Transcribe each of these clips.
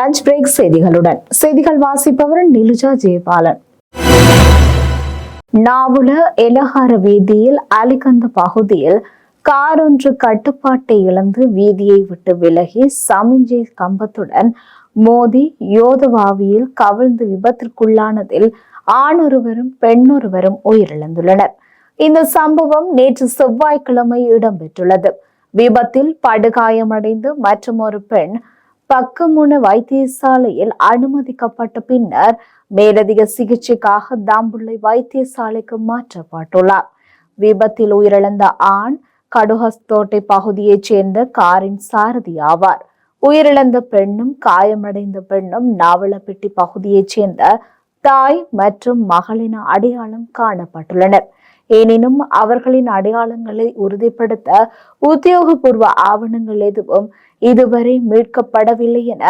Lunch break செய்திகளுடன். செய்திகள் வாசிப்பவர் நிலுஜா ஜெயபாலன். நாவுல எலஹார வீதியில் அலிகந்த பகுதியில் கார் ஒன்று கட்டுப்பாட்டை இழந்து வீதியை விட்டு விலகி சமிஞ்சை கம்பத்துடன் மோதி யோதவாவியில் கவிழ்ந்து விபத்திற்குள்ளானதில் ஆணொருவரும் பெண்ணொருவரும் உயிரிழந்துள்ளனர். இந்த சம்பவம் நேற்று செவ்வாய்க்கிழமை இடம்பெற்றுள்ளது. விபத்தில் படுகாயமடைந்து மற்றும் ஒரு பெண் பக்கமுன வைத்தியசாலையில் அனுமதிக்கப்பட்ட பின்னர் மேலதிக சிகிச்சைக்காக தாம்புள்ளை வைத்தியசாலைக்கு மாற்றப்பட்டுள்ளார். விபத்தில் உயிரிழந்த ஆண் கடுகஸ்தோட்டை பகுதியைச் சேர்ந்த காரின் சாரதி ஆவார். உயிரிழந்த பெண்ணும் காயமடைந்த பெண்ணும் நாவலப்பட்டி பகுதியைச் சேர்ந்த தாய் மற்றும் மகளின் அடையாளம் காணப்பட்டுள்ளனர். எனினும் அவர்களின் அடையாளங்களை உறுதிப்படுத்த உத்தியோகபூர்வ ஆவணங்கள் எதுவும் இதுவரை மீட்கப்படவில்லை என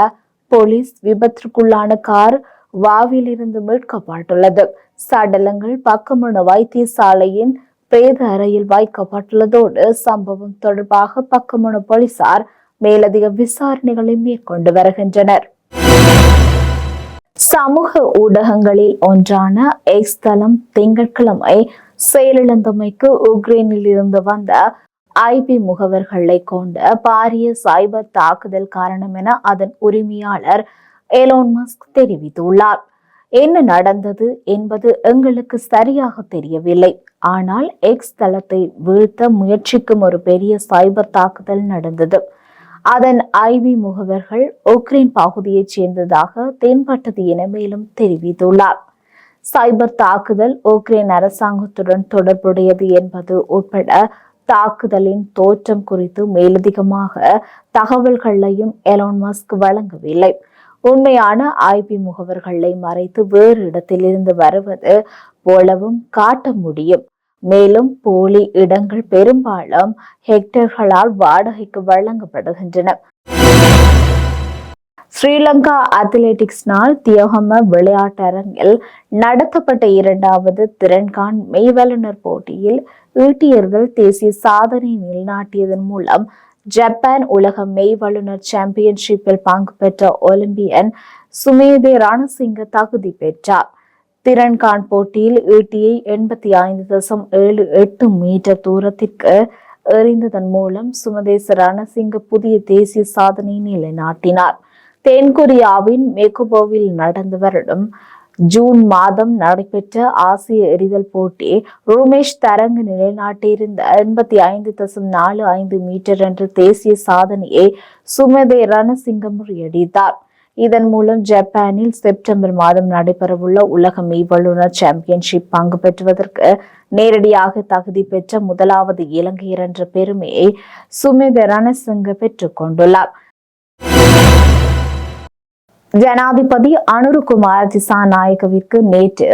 போலீஸ் விபத்திற்குள்ளான கார் வாவிலிருந்து மீட்கப்பட்டுள்ளது. சடலங்கள் பக்கமண வைத்தியசாலையின் பிரேத அறையில் வைக்கப்பட்டுள்ளதோடு சம்பவம் தொடர்பாக பக்கமண போலீசார் மேலதிக விசாரணைகளை மேற்கொண்டு வருகின்றனர். சமூக ஊடகங்களில் ஒன்றான எக்ஸ் தளம் திங்கட்கிழமை செயலிழந்தமைக்கு உக்ரைனில் இருந்து வந்த ஐபி முகவர்களை கொண்ட பாரிய சைபர் தாக்குதல் காரணம் என அதன் உரிமையாளர் எலோன் மஸ்க் தெரிவித்துள்ளார். என்ன நடந்தது என்பது எங்களுக்கு சரியாக தெரியவில்லை. ஆனால் எக்ஸ் தளத்தை வீழ்த்த முயற்சிக்கும் ஒரு பெரிய சைபர் தாக்குதல் நடந்தது. அதன் ஐபி முகவர்கள் உக்ரைன் பகுதியைச் சேர்ந்ததாக தென்பட்டது என மேலும் தெரிவித்துள்ளார். சைபர் தாக்குதல் உக்ரைன் அரசாங்கத்துடன் தொடர்புடையது என்பது உட்பட தாக்குதலின் தோற்றம் குறித்து மேலதிகமாக தகவல்களையும் எலான் மஸ்க் வழங்கவில்லை. உண்மையான ஐபி முகவர்களை மறைத்து வேறு இடத்திலிருந்து வருவது போலவும் காட்ட முடியும். மேலும் போலி இடங்கள் பெரும்பாலும் ஹெக்டர்களால் வாடகைக்கு வழங்கப்படுகின்றன. ஸ்ரீலங்கா அத்லெட்டிக்ஸ் நாள் தியோகம விளையாட்டரங்கில் நடத்தப்பட்ட இரண்டாவது திறன்கான் மெய்வல்லுநர் போட்டியில் ஈட்டியர்கள் தேசிய சாதனை நிலைநாட்டியதன் மூலம் ஜப்பான் உலக மெய் வல்லுநர் சாம்பியன்ஷிப்பில் பங்கு பெற்ற ஒலிம்பியன் சுமேதே ரணசிங்க தகுதி பெற்றார். திறன்கான் போட்டியில் ஈட்டியை எண்பத்தி ஐந்து தசம் ஏழு எட்டு மீட்டர் தூரத்திற்கு எறிந்ததன் மூலம் சுமதேச ரணசிங்க புதிய தேசிய சாதனை நிலைநாட்டினார் தென்கொரியாவின் மெக்குபோவில் நடந்து வருடம் ஜூன் மாதம் நடைபெற்ற ஆசிய எறிதல் போட்டி ரூமேஷ் தரங்கு நிலைநாட்டியிருந்த எண்பத்தி ஐந்து தசம் நாலு ஐந்து மீட்டர் என்ற தேசிய சாதனையை சுமதே ரணசிங்கம் முறியடித்தார் இதன் மூலம் ஜப்பானில் செப்டம்பர் மாதம் நடைபெறவுள்ள உலக மெய்வல்லுநர் சாம்பியன்ஷிப் பங்கு பெற்றுவதற்கு நேரடியாக தகுதி பெற்ற முதலாவது இலங்கையர் என்ற பெருமையை சுமித ரணசிங்க பெற்றுக் கொண்டுள்ளார். ஜனாதிபதி அனுருகுமார் திசாநாயகவிற்கு நேற்று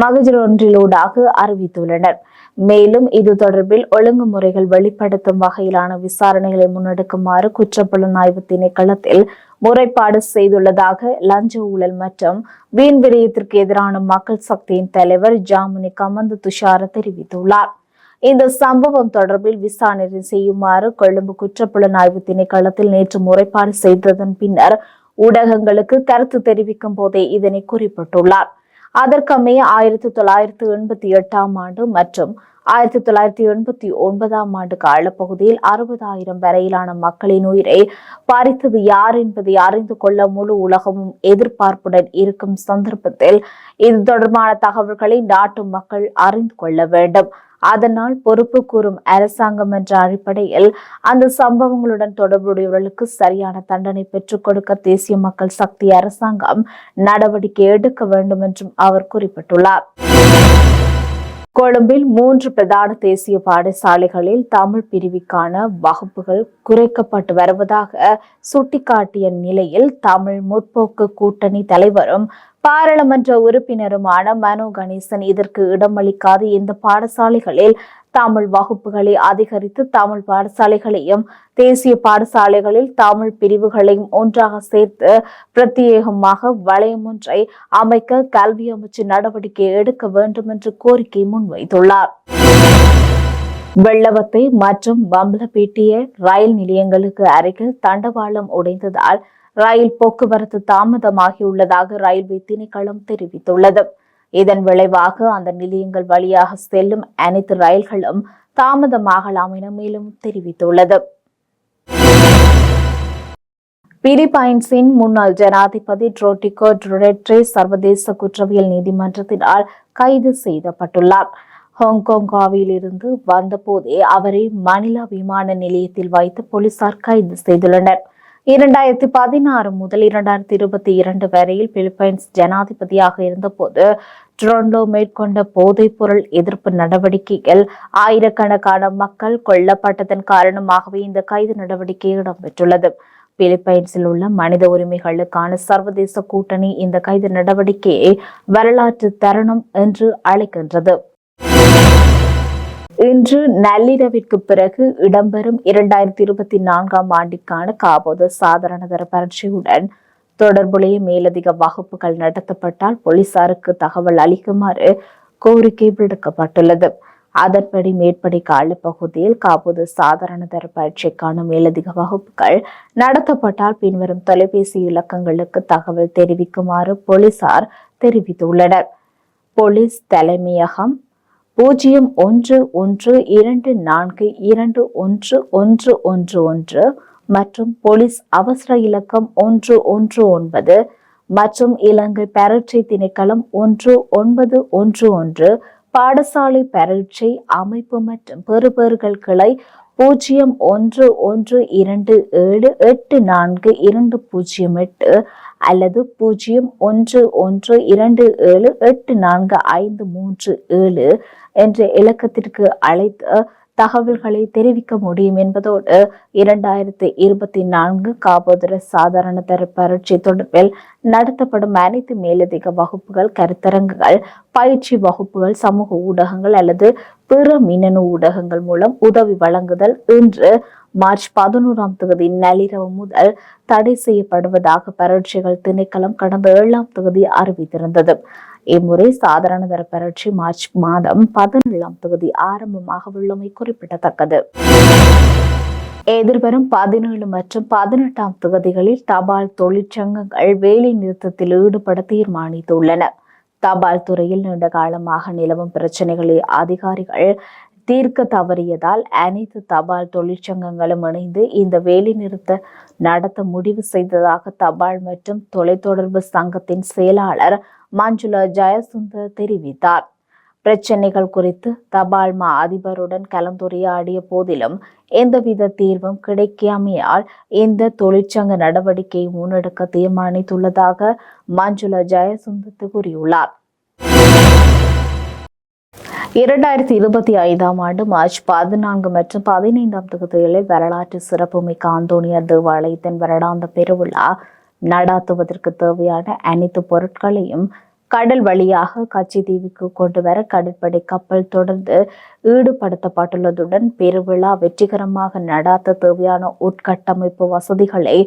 மகஜர் ஒன்றிலூடாக அறிவித்துள்ளனர். மேலும் இது தொடர்பில் ஒழுங்குமுறைகள் வெளிப்படுத்தும் வகையிலான விசாரணைகளை முன்னெடுக்குமாறு குற்றப்புலனாய்வு திணைக்களத்தில் முறைப்பாடு செய்துள்ளதாக லஞ்ச ஊழல் மற்றும் வீண் விரயத்திற்கு எதிரான மக்கள் சக்தியின் தலைவர் ஜாமினி கமந்து துஷார தெரிவித்துள்ளார். இந்த சம்பவம் தொடர்பில் விசாரணை செய்யுமாறு கொழும்பு குற்றப்புலனாய்வு திணைக்களத்தில் நேற்று முறைப்பாடு செய்ததன் பின்னர் ஊடகங்களுக்கு கருத்து தெரிவிக்கும் போதே இதனை குறிப்பிட்டுள்ளார். அதற்கமைய ஆயிரத்தி தொள்ளாயிரத்தி எண்பத்தி எட்டாம் ஆண்டு மற்றும் ஆயிரத்தி தொள்ளாயிரத்தி எண்பத்தி ஒன்பதாம் ஆண்டு காலப்பகுதியில் அறுபதாயிரம் வரையிலான மக்களின் உயிரை பறித்தது யார் என்பதை அறிந்து கொள்ள முழு உலகமும் எதிர்பார்ப்புடன் இருக்கும் சந்தர்ப்பத்தில் இது தொடர்பான தகவல்களை நாட்டு மக்கள் அறிந்து கொள்ள வேண்டும். அதனால் பொறுப்பு கூறும் அரசாங்கம் என்ற அடிப்படையில் அந்த சம்பவங்களுடன் தொடர்புடையவர்களுக்கு சரியான தண்டனை பெற்றுக் கொடுக்க தேசிய மக்கள் சக்தி அரசாங்கம் நடவடிக்கை எடுக்க வேண்டும் என்றும் அவர் குறிப்பிட்டுள்ளார். கொழும்பில் மூன்று பிரதான தேசிய பாடசாலைகளில் தமிழ் பிரிவுக்கான வகுப்புகள் குறைக்கப்பட்டு வருவதாக சுட்டிக்காட்டிய நிலையில் தமிழ் முற்போக்கு கூட்டணி தலைவரும் பாராளுமன்ற உறுப்பினருமான மனோ கணேசன் இதற்கு இடமளிக்காது. இந்த பாடசாலைகளில் தமிழ் வகுப்புகளை அதிகரித்து தமிழ் பாடசாலைகளையும் தேசிய பாடசாலைகளில் தமிழ் பிரிவுகளையும் ஒன்றாக சேர்த்து பிரத்யேகமாக வளையம் ஒன்றை அமைக்க கல்வி அமைச்சு நடவடிக்கை எடுக்க வேண்டும் என்று கோரிக்கை முன்வைத்துள்ளார். வெள்ளவத்தை மற்றும் பம்பலப்பேட்டிய ரயில் நிலையங்களுக்கு அருகில் தண்டவாளம் உடைந்ததால் ரயில் போக்குவரத்து தாமதமாகியுள்ளதாக ரயில்வே திணைக்களம் தெரிவித்துள்ளது. இதன் விளைவாக அந்த நிலையங்கள் வழியாக செல்லும் அனைத்து ரயில்களும் தாமதமாகலாம் என மேலும் தெரிவித்துள்ளது. பிலிப்பைன்ஸின் முன்னாள் ஜனாதிபதி ட்ரோட்டிகோ டுரெட்ரே சர்வதேச குற்றவியல் நீதிமன்றத்தினால் கைது செய்யப்பட்டுள்ளார் ஹாங்காங்கில் இருந்து வந்தபோதே அவரை மணிலா விமான நிலையத்தில் வைத்து போலீசார் கைது செய்துள்ளனர். இரண்டாயிரத்தி பதினாறு முதல் இரண்டாயிரத்தி இருபத்தி இரண்டு வரையில் பிலிப்பைன்ஸ் ஜனாதிபதியாக இருந்தபோது டொரண்டோ மேற்கொண்ட போதைப்பொருள் எதிர்ப்பு நடவடிக்கைகள் ஆயிரக்கணக்கான மக்கள் கொல்லப்பட்டதன் காரணமாகவே இந்த கைது நடவடிக்கை இடம்பெற்றுள்ளது. பிலிப்பைன்ஸில் உள்ள மனித உரிமைகளுக்கான சர்வதேச கூட்டணி இந்த கைது நடவடிக்கையை வரலாற்று தருணம் என்று அழைக்கின்றது. இன்று நள்ளிரவிற்கு பிறகு இடம்பெறும் இரண்டாயிரத்தி இருபத்தி நான்காம் ஆண்டிற்கான காபோத சாதாரணதர பரீட்சையுடன் தொடர்புடைய மேலதிக வகுப்புகள் நடத்தப்பட்டால் போலீசாருக்கு தகவல் அளிக்குமாறு கோரிக்கை விடுக்கப்பட்டுள்ளது. அதன்படி மேற்படி காலப்பகுதியில் காபோது சாதாரண தர பரீட்சைக்கான மேலதிக வகுப்புகள் நடத்தப்பட்டால் பின்வரும் தொலைபேசி இலக்கங்களுக்கு தகவல் தெரிவிக்குமாறு போலீசார் தெரிவித்துள்ளனர். போலீஸ் தலைமையகம் பூஜ்ஜியம் ஒன்று ஒன்று இரண்டு நான்கு இரண்டு ஒன்று ஒன்று ஒன்று ஒன்று மற்றும் போலீஸ் அவசர இலக்கம் ஒன்று ஒன்று ஒன்பது மற்றும் இலங்கை பரீட்சை திணைக்களம் ஒன்று ஒன்பது ஒன்று ஒன்று பாடசாலை பரீட்சை அமைப்பு மற்றும் பெறுபேறுகள் கிளை பூஜ்ஜியம் ஒன்று ஒன்று இரண்டு ஏழு எட்டு நான்கு இரண்டு பூஜ்ஜியம் எட்டு அல்லது பூஜ்ஜியம் ஒன்று ஒன்று இரண்டு ஏழு எட்டு நான்கு ஐந்து மூன்று ஏழு என்ற இலக்கத்திற்கு அழைத்து தகவல்களை தெரிவிக்க முடியும் என்பதோடு இரண்டாயிரத்தி இருபத்தி நான்கு காபோதர சாதாரண தர பரட்சி தொடர்பில் நடத்தப்படும் அனைத்து மேலதிக வகுப்புகள் கருத்தரங்குகள் பயிற்சி வகுப்புகள் சமூக ஊடகங்கள் அல்லது பிற மின்னணு ஊடகங்கள் மூலம் உதவி வழங்குதல் இன்று மார்ச் பதினோராம் தொகுதி நள்ளிரவு முதல் தடை செய்யப்படுவதாக பரட்சிகள் திணைக்களம் கடந்த ஏழாம் தொகுதி அறிவித்திருந்தது. இம்முறை சாதாரண தர பரட்சி மார்ச் மாதம் பதினேழாம் தொகுதி ஆரம்பமாக உள்ளமை குறிப்பிடத்தக்கது. எதிர்வரும் பதினேழு மற்றும் பதினெட்டாம் தொகுதிகளில் தபால் தொழிற்சங்கங்கள் வேலை நிறுத்தத்தில் ஈடுபட தீர்மானித்துள்ளன. தபால் துறையில் நீண்ட காலமாக நிலவும் பிரச்சனைகளை அதிகாரிகள் தீர்க்க தவறியதால் அனைத்து தபால் தொழிற்சங்கங்களும் இணைந்து இந்த வேலை நிறுத்த நடத்த முடிவு செய்ததாக தபால் மற்றும் தொலைத்தொடர்பு சங்கத்தின் செயலாளர் மஞ்சுளா ஜெயசுந்தர் தெரிவித்தார். பிரச்சினைகள் குறித்து தபால்மா அதிபருடன் கலந்துரையாடிய போதிலும் எந்தவித தீர்வும் கிடைக்காமையால் இந்த தொழிற்சங்க நடவடிக்கையை முன்னெடுக்க தீர்மானித்துள்ளதாக மஞ்சுளா ஜெயசுந்தர் கூறியுள்ளார். இரண்டாயிரத்தி இருபத்தி ஐந்தாம் ஆண்டு மார்ச் பதினான்கு மற்றும் பதினைந்தாம் தொகுதிகளில் வரலாற்று சிறப்புமிக்க ஆந்தோனியர் தேவாலயத்தின் வருடாந்த பெருவிழா நடாத்துவதற்கு தேவையான அனைத்து பொருட்களையும் கடல் வழியாக கச்சித்தீவுக்கு கொண்டு வர கடற்படை கப்பல் தொடர்ந்து ஈடுபடுத்தப்பட்டுள்ளதுடன் பெருவிழா வெற்றிகரமாக நடாத்த தேவையான உட்கட்டமைப்பு வசதிகளை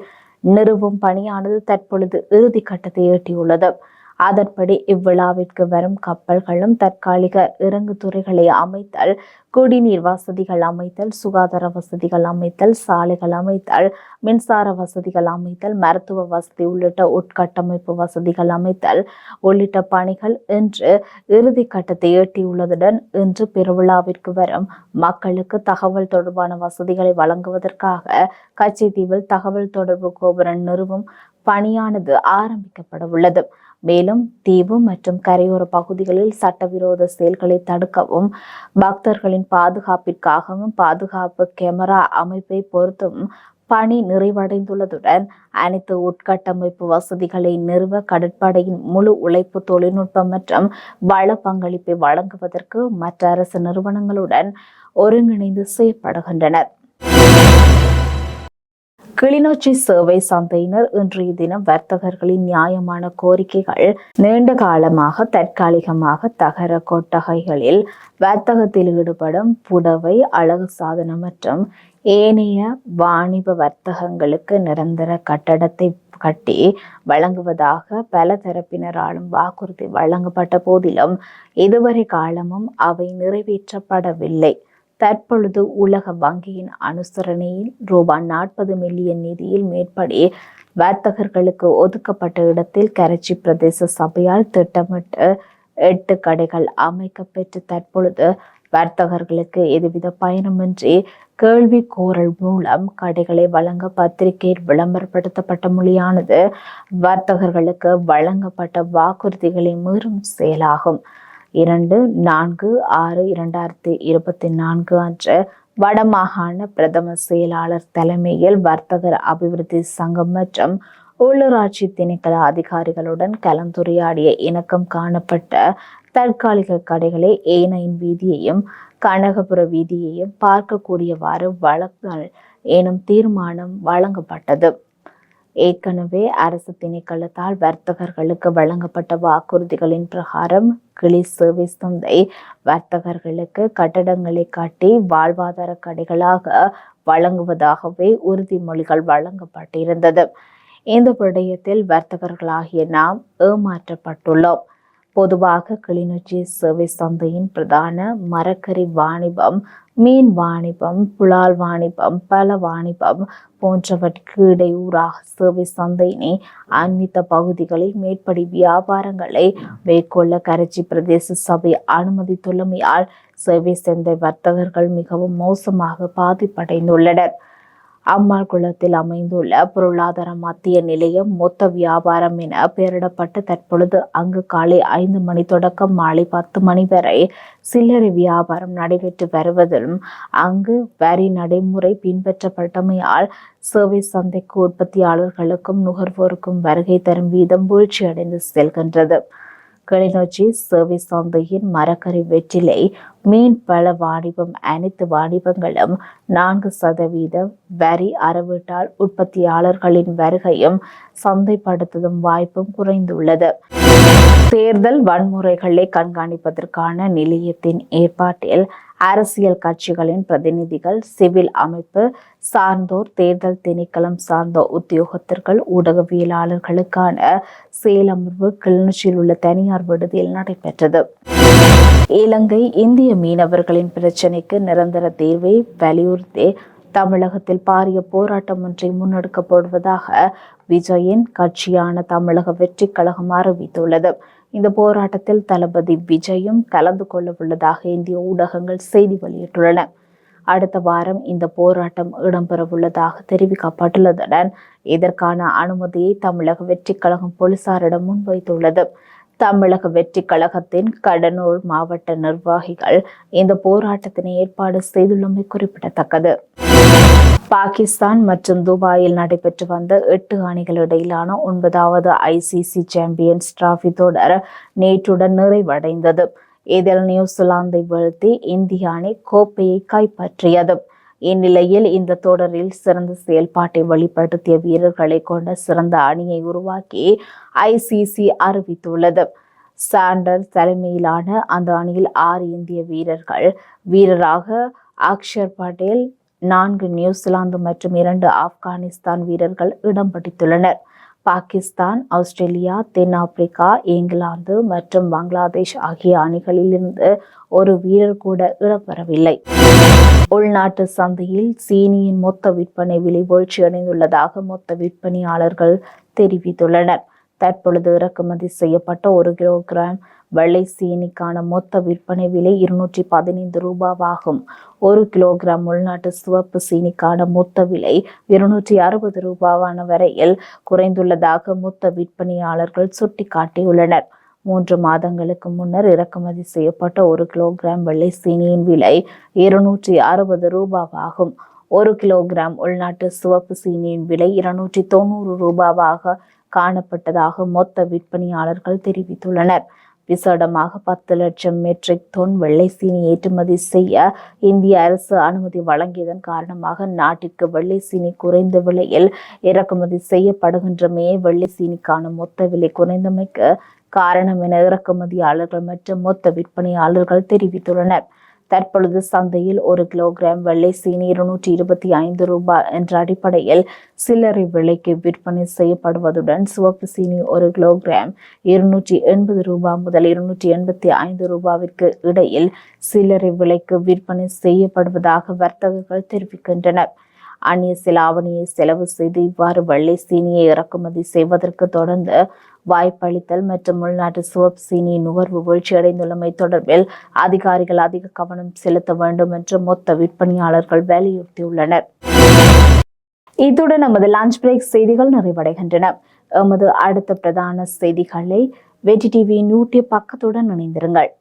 நிறுவும் பணியானது தற்பொழுது இறுதி கட்டத்தை எட்டியுள்ளது. அதன்படி இவ்விழாவிற்கு வரும் கப்பல்களும் தற்காலிக இறங்கு துறைகளை அமைத்தல் குடிநீர் வசதிகள் அமைத்தல் சுகாதார வசதிகள் அமைத்தல் சாலைகள் அமைத்தல் மின்சார வசதிகள் அமைத்தல் மருத்துவ வசதி உள்ளிட்ட உட்கட்டமைப்பு வசதிகள் அமைத்தல் உள்ளிட்ட பணிகள் இன்று இறுதி கட்டத்தை எட்டியுள்ளதுடன் இன்று பெருவிழாவிற்கு வரும் மக்களுக்கு தகவல் தொடர்பான வசதிகளை வழங்குவதற்காக கச்சைத்தீவில் தகவல் தொடர்பு கோபுரம் நிறுவும் பணியானது ஆரம்பிக்கப்பட உள்ளது மேலும் தீவு மற்றும் கரையோர பகுதிகளில் சட்டவிரோத செயல்களை தடுக்கவும் பக்தர்களின் பாதுகாப்பிற்காகவும் பாதுகாப்பு கேமரா அமைப்பை பொருத்தும் பணி நிறைவடைந்துள்ளதுடன் அனைத்து உட்கட்டமைப்பு வசதிகளை நிறுவ கடற்படையின் முழு உழைப்பு தொழில்நுட்பம் மற்றும் வள பங்களிப்பை வழங்குவதற்கு மற்ற அரசு நிறுவனங்களுடன் ஒருங்கிணைந்து செயற்படுகின்றனர். கிளிநொச்சி சேவை சந்தையினர் இன்றைய தினம் வர்த்தகர்களின் நியாயமான கோரிக்கைகள் நீண்ட காலமாக தற்காலிகமாக தகர கொட்டகைகளில் வர்த்தகத்தில் ஈடுபடும் புடவை அழகு சாதனம் மற்றும் ஏனைய வாணிப வர்த்தகங்களுக்கு நிரந்தர கட்டடத்தை கட்டி வழங்குவதாக பல தரப்பினராலும் வாக்குறுதி வழங்கப்பட்ட போதிலும் இதுவரை காலமும் அவை நிறைவேற்றப்படவில்லை. தற்பொழுது உலக வங்கியின் அனுசரணையில் ரூபாய் நாற்பது மில்லியன் நிதியில் மேற்படி வர்த்தகர்களுக்கு ஒதுக்கப்பட்ட இடத்தில் கரைச்சி பிரதேச சபையால் திட்டமிட்டு எட்டு கடைகள் அமைக்கப்பெற்று தற்பொழுது வர்த்தகர்களுக்கு எதுவித பயணமின்றி கேள்வி கோரல் மூலம் கடைகளை வழங்க பத்திரிகையில் விளம்பரப்படுத்தப்பட்ட மொழியானது வர்த்தகர்களுக்கு வழங்கப்பட்ட வாக்குறுதிகளை மீறும் செயலாகும். இரண்டு நான்கு ஆறு இரண்டாயிரத்தி இருபத்தி நான்கு அன்று வடமாகாண பிரதம செயலாளர் தலைமையில் வர்த்தகர் அபிவிருத்தி சங்கம் மற்றும் உள்ளூராட்சி திணைக்கள அதிகாரிகளுடன் கலந்துரையாடிய இணக்கம் காணப்பட்ட தற்காலிக கடைகளை ஏனையின் வீதியையும் கனகபுர வீதியையும் பார்க்கக்கூடியவாறு வழங்கல் எனும் தீர்மானம் வழங்கப்பட்டது. ஏற்கனவே அரசு திணைக்களத்தால் வர்த்தகர்களுக்கு வழங்கப்பட்ட வாக்குறுதிகளின் பிரகாரம் கிளி சர்வீஸ் சந்தை வர்த்தகர்களுக்கு கட்டடங்களை காட்டி வாழ்வாதார கடைகளாக வழங்குவதாகவே உறுதிமொழிகள் வழங்கப்பட்டிருந்தது. இந்த விடயத்தில் வர்த்தகர்களாகிய நாம் ஏமாற்றப்பட்டுள்ளோம். பொதுவாக கிளிநொச்சி சர்வீஸ் சந்தையின் பிரதான மரக்கறி வாணிபம் மீன் வாணிபம் புலால் வாணிபம் பல வாணிபம் போன்றவற்றுக்கு இடையூறாக சேவை சந்தையினை அண்மித்த பகுதிகளில் மேற்படி வியாபாரங்களை மேற்கொள்ள கரைச்சி பிரதேச சபை அனுமதித்துள்ளமையால் சேவை சந்தை வர்த்தகர்கள் மிகவும் மோசமாக பாதிப்படைந்துள்ளனர். அம்மாள் குளத்தில் அமைந்துள்ள பொருளாதார மத்திய நிலையம் மொத்த வியாபாரம் என பெயரிடப்பட்டு தற்பொழுது அங்கு காலை ஐந்து மணி தொடக்கம் மாலை பத்து மணி வரை சில்லறை வியாபாரம் நடைபெற்று வருவதிலும் அங்கு வரி நடைமுறை பின்பற்றப்பட்டமையால் சேவை சந்தைக்கு உற்பத்தியாளர்களுக்கும் நுகர்வோருக்கும் வருகை தரும் வீதம் வீழ்ச்சியடைந்து செல்கின்றது. கிளிநொச்சி சர்வீஸ் சந்தையின் மரக்கறி வெற்றிலை மீன் பல வாணிபம் அனைத்து வாணிபங்களும் நான்கு சதவீதம் வரி அறவிட்டால் உற்பத்தியாளர்களின் வருகையும் சந்தைப்படுத்தும் வாய்ப்பும் குறைந்துள்ளது. தேர்தல் வன்முறைகளை கண்காணிப்பதற்கான நிலையத்தின் ஏற்பாட்டில் அரசியல் கட்சிகளின் பிரதிநிதிகள் சிவில் அமைப்பு சார்ந்தோர் தேர்தல் திணைக்களம் சார்ந்த உத்தியோகத்தர்கள் ஊடகவியலாளர்களுக்கான செயலமர்வு கிளிநொச்சியில் உள்ள தனியார் விடுதியில் நடைபெற்றது. இலங்கை இந்திய மீனவர்களின் பிரச்சினைக்கு நிரந்தர தீர்வை வலியுறுத்தி தமிழகத்தில் பாரிய போராட்டம் ஒன்றை முன்னெடுக்கப்படுவதாக விஜயின் கட்சியான தமிழக வெற்றி கழகம் அறிவித்துள்ளது. இந்த போராட்டத்தில் தளபதி விஜயும் கலந்து கொள்ள உள்ளதாக இந்திய ஊடகங்கள் செய்தி வெளியிட்டுள்ளன. அடுத்த வாரம் இந்த போராட்டம் இடம்பெறவுள்ளதாக தெரிவிக்கப்பட்டுள்ளதுடன் இதற்கான அனுமதியை தமிழக வெற்றி கழகம் போலீசாரிடம் முன்வைத்துள்ளது. தமிழக வெற்றி கழகத்தின் கடனூர் மாவட்ட நிர்வாகிகள் இந்த போராட்டத்தினை ஏற்பாடு செய்துள்ளமை குறிப்பிடத்தக்கது. பாகிஸ்தான் மற்றும் துபாயில் நடைபெற்று வந்த எட்டு அணிகள் இடையிலான ஒன்பதாவது ஐசிசி சாம்பியன்ஸ் டிராஃபி தொடர் நேற்றுடன் நிறைவடைந்தது. இதில் நியூசிலாந்தை வீழ்த்தி இந்திய அணி கோப்பையை கைப்பற்றியது. இந்நிலையில் இந்த தொடரில் சிறந்த செயல்பாட்டை வெளிப்படுத்திய வீரர்களை கொண்ட சிறந்த அணியை உருவாக்கி ஐசிசி அறிவித்துள்ளது. சாண்டர் தலைமையிலான அந்த அணியில் ஆறு இந்திய வீரர்கள். வீரராக அக்ஷர் பட்டேல் நான்கு நியூசிலாந்து மற்றும் இரண்டு ஆப்கானிஸ்தான் வீரர்கள் இடம் பிடித்துள்ளனர். பாகிஸ்தான் ஆஸ்திரேலியா தென்னாப்பிரிக்கா இங்கிலாந்து மற்றும் பங்களாதேஷ் ஆகிய அணிகளிலிருந்து ஒரு வீரர் கூட இடம்பெறவில்லை. உள்நாட்டு சந்தையில் சீனியின் மொத்த விற்பனை விலை வீழ்ச்சியடைந்துள்ளதாக மொத்த விற்பனையாளர்கள் தெரிவித்துள்ளனர். தற்பொழுது இறக்குமதி செய்யப்பட்ட ஒரு கிலோகிராம் வெள்ளை சீனிக்கான மொத்த விற்பனை விலை இருநூற்றி பதினைந்து ரூபாவாகும். ஒரு கிலோகிராம் உள்நாட்டு சிவப்பு சீனிக்கான மொத்த விலை இருநூற்றி அறுபது ரூபாவான வரையில் குறைந்துள்ளதாக மொத்த விற்பனையாளர்கள் சுட்டிக்காட்டியுள்ளனர். மூன்று மாதங்களுக்கு முன்னர் இறக்குமதி செய்யப்பட்ட ஒரு கிலோகிராம் வெள்ளை சீனியின் விலை இருநூற்றி அறுபது ரூபாவாகும். ஒரு கிலோகிராம் உள்நாட்டு சிவப்பு சீனியின் விலை இருநூற்றி தொண்ணூறு ரூபாவாக காணப்பட்டதாக மொத்த விற்பனையாளர்கள் தெரிவித்துள்ளனர். விசேடமாக பத்து லட்சம் மெட்ரிக் தொன் வெள்ளை சீனி ஏற்றுமதி செய்ய இந்திய அரசு அனுமதி வழங்கியதன் காரணமாக நாட்டிற்கு வெள்ளை சீனி குறைந்த விலையில் இறக்குமதி செய்யப்படுகின்றமே வெள்ளை சீனிக்கான மொத்த விலை குறைந்தமைக்கு காரணம் என இறக்குமதியாளர்கள் மற்றும் மொத்த விற்பனையாளர்கள் தெரிவித்துள்ளனர். தற்பொழுது சந்தையில் ஒரு கிலோகிராம் வெள்ளை சீனி இருநூற்றி இருபத்தி ஐந்து ரூபாய் என்ற அடிப்படையில் சில்லறை விலைக்கு விற்பனை செய்யப்படுவதுடன் சிவப்பு சீனி ஒரு கிலோகிராம் இருநூற்றி எண்பது ரூபாய் முதல் இருநூற்றி எண்பத்தி ஐந்து ரூபாவிற்கு இடையில் சில்லறை விலைக்கு விற்பனை செய்யப்படுவதாக வர்த்தகர்கள் தெரிவிக்கின்றனர். அந்நிய சிலாவணியை செலவு செய்து இவ்வாறு வெள்ளை சீனியை இறக்குமதி செய்வதற்கு தொடர்ந்து வாய்ப்பளித்தல் மற்றும் உள்நாட்டு சிவப்பு சீனி நுகர்வு வீழ்ச்சியடைந்துள்ளமை தொடர்பில் அதிகாரிகள் அதிக கவனம் செலுத்த வேண்டும் என்று மொத்த விற்பனையாளர்கள் வலியுறுத்தியுள்ளனர். இத்துடன் நமது லஞ்ச் பிரேக் செய்திகள் நிறைவடைகின்றன. எமது அடுத்த பிரதான செய்திகளை வெற்றி டிவி யூடியூப் பக்கத்துடன் இணைந்திருங்கள்.